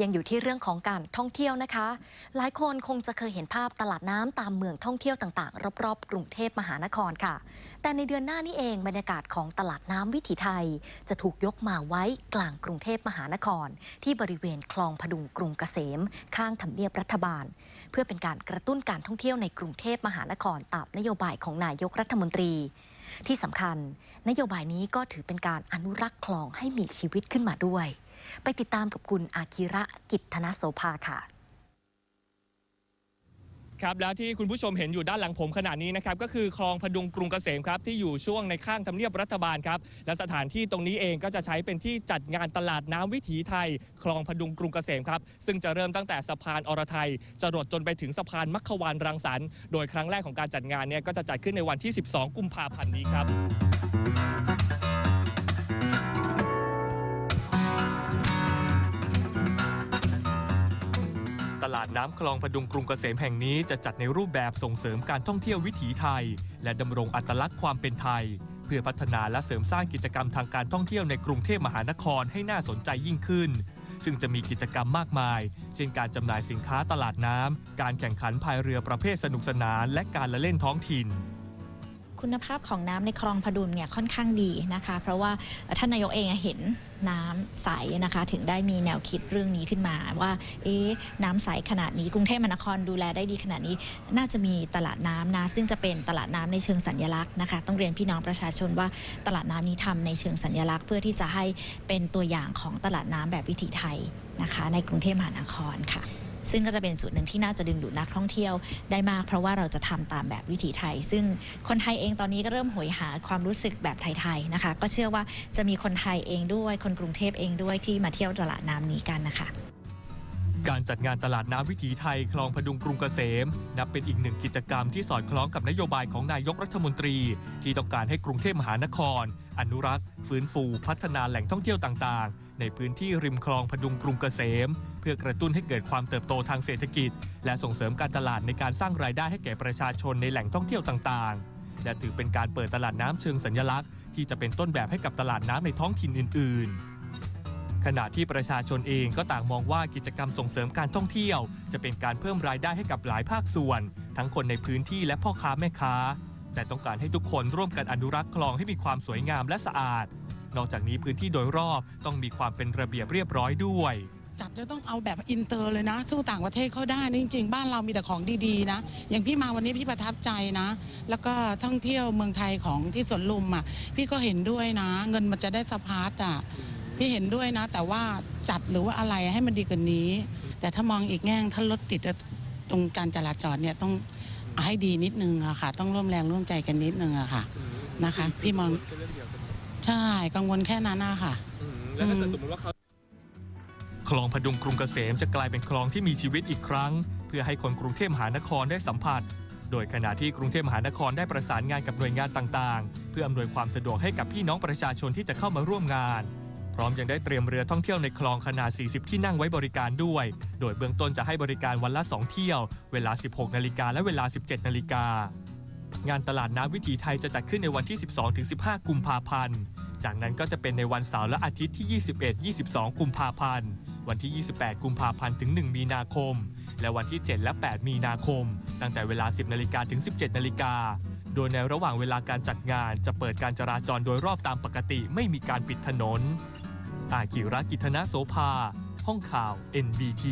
ยังอยู่ที่เรื่องของการท่องเที่ยวนะคะ หลายคนคงจะเคยเห็นภาพตลาดน้ำตามเมืองท่องเที่ยวต่างๆ รอบๆ กรุงเทพมหานครค่ะ แต่ในเดือนหน้านี้เองบรรยากาศของตลาดน้ำวิถีไทย จะถูกยกมาไว้กลางกรุงเทพมหานคร ที่บริเวณคลองพดุงกรุงเกษม ข้างทำเนียบรัฐบาล เพื่อเป็นการกระตุ้นการท่องเที่ยวในกรุงเทพมหานครตามนโยบายของนายกรัฐมนตรีที่สำคัญ นโยบายนี้ก็ถือเป็นการอนุรักษ์คลองให้มีชีวิตขึ้นมาด้วย ไปติดตามกับคุณอาคิระกิตธนโสภาค่ะครับแล้วที่คุณผู้ชมเห็นอยู่ด้านหลังผมขณะนี้นะครับก็คือคลองพดุงกรุงเกษมครับที่อยู่ช่วงในข้างทำเนียบรัฐบาลครับและสถานที่ตรงนี้เองก็จะใช้เป็นที่จัดงานตลาดน้ำวิถีไทย คลองพดุงกรุงเกษมครับซึ่งจะเริ่มตั้งแต่สะพานอรไทยจะรดจนไปถึงสะพานมัคควานรังสรรค์โดยครั้งแรกของการจัดงานเนี่ยก็จะจัดขึ้นในวันที่ 12 กุมภาพันธ์นี้ครับ ตลาดน้ำคลองพดุงกรุงเกษมแห่งนี้จะจัดในรูปแบบส่งเสริมการท่องเที่ยววิถีไทย และดำรงอัตลักษณ์ความเป็นไทย เพื่อพัฒนาและเสริมสร้างกิจกรรมทางการท่องเที่ยวในกรุงเทพมหานครให้น่าสนใจยิ่งขึ้น ซึ่งจะมีกิจกรรมมากมาย เช่นการจำหน่ายสินค้าตลาดน้ำการแข่งขันพายเรือประเภทสนุกสนาน และการละเล่นท้องถิ่น คุณภาพของน้ำในคลองพดุลเนี่ยค่อนข้างดีนะคะ เพราะว่าท่านนายกเองเห็นน้ำใสนะคะ ถึงได้มีแนวคิดเรื่องนี้ขึ้นมาว่า เอ๊น้ำใสขนาดนี้กรุงเทพมหานครดูแลได้ดีขนาดนี้ น่าจะมีตลาดน้ำนะ ซึ่งจะเป็นตลาดน้ำในเชิงสัญลักษณ์นะคะ ต้องเรียนพี่น้องประชาชนว่าตลาดน้ำนี้ทำในเชิงสัญลักษณ์ เพื่อที่จะให้เป็นตัวอย่างของตลาดน้ำแบบวิถีไทยนะคะ ในกรุงเทพมหานครค่ะ ซึ่งก็จะเป็นจุดหนึ่งที่น่าจะดึงดูดนักท่องเที่ยวได้มาก เพราะว่าเราจะทำตามแบบวิถีไทย ซึ่งคนไทยเองตอนนี้ก็เริ่มโหยหาความรู้สึกแบบไทยๆนะคะ ก็เชื่อว่าจะมีคนไทยเองด้วยคนกรุงเทพเองด้วยที่มาเที่ยวตลาดน้ำนี้กันนะคะการจัดงานตลาดน้ำวิถีไทยคลองพดุงกรุงเกษม นับเป็นอีกหนึ่งกิจกรรมที่สอดคล้องกับนโยบายของนายกรัฐมนตรี ที่ต้องการให้กรุงเทพมหานคร อนุรักษ์ ฟื้นฟู พัฒนาแหล่งท่องเที่ยวต่างๆ ในพื้นที่ริมคลองพดุงกรุงเกษม เพื่อกระตุ้นให้เกิดความเติบโตทางเศรษฐกิจ และส่งเสริมการตลาดในการสร้างรายได้ให้แก่ประชาชนในแหล่งท่องเที่ยวต่างๆ และถือเป็นการเปิดตลาดน้ำเชิงสัญลักษณ์ที่จะเป็นต้นแบบให้กับตลาดน้ำในท้องถิ่นอื่น ๆขณะที่ประชาชนเองก็ต่างมองว่ากิจกรรมส่งเสริมการท่องเที่ยว จะเป็นการเพิ่มรายได้ให้กับหลายภาคส่วน ทั้งคนในพื้นที่และพ่อค้าแม่ค้า แต่ต้องการให้ทุกคนร่วมกันอนุรักษ์คลองให้มีความสวยงามและสะอาด นอกจากนี้พื้นที่โดยรอบต้องมีความเป็นระเบียบเรียบร้อยด้วย จัดจะต้องเอาแบบอินเตอร์เลยนะ สู้ต่างประเทศเขาได้นะจริง ๆ บ้านเรามีแต่ของดีๆนะ อย่างพี่มาวันนี้พี่ประทับใจนะ แล้วก็ท่องเที่ยวเมืองไทยของที่สวนลุมอะ พี่ก็เห็นด้วยนะ เงินมันจะได้สะพัดอะ พี่เห็นด้วยนะ แต่ว่าจัดหรือว่าอะไรให้มันดีกว่านี้ แต่ถ้ามองอีกแง่งถ้ารถติดตรงการจราจรเนี่ยต้องให้ดีนิดนึงอะค่ะ ต้องร่วมแรงร่วมใจกันนิดนึงอะค่ะนะคะ พี่มอง ใช่กังวลแค่นั้นนะคะแล้วถ้าเกิดสมมติว่าเขา คลองพดุงกรุงเกษมจะกลายเป็นคลองที่มีชีวิตอีกครั้ง เพื่อให้คนกรุงเทพมหานครได้สัมผัส โดยขณะที่กรุงเทพมหานครได้ประสานงานกับหน่วยงานต่างๆ เพื่ออำนวยความสะดวกให้กับพี่น้องประชาชนที่จะเข้ามาร่วมงาน พร้อมยังได้เตรียมเรือท่องเที่ยวในคลองขนาด 40 ที่นั่งไว้บริการด้วย โดยเบื้องต้นจะให้บริการวันละ 2 เที่ยว เวลา 16 นาฬิกาและเวลา 17 นาฬิกา งานตลาดน้ำวิถีไทยจะจัดขึ้นในวันที่ 12-15 กุมภาพันธ์ จากนั้นก็จะเป็นในวันเสาร์และอาทิตย์ที่ 21-22 กุมภาพันธ์ วันที่ 28 กุมภาพันธ์ถึง 1 มีนาคม และวันที่ 7 และ 8 มีนาคม ตั้งแต่เวลา 10 นาฬิกาถึง 17 นาฬิกา โดยในระหว่างเวลาการจัดงานจะเปิดการจราจรโดยรอบตามปกติไม่มีการปิดถนน อากิระกิธนะโสภา ห้องข่าว NBT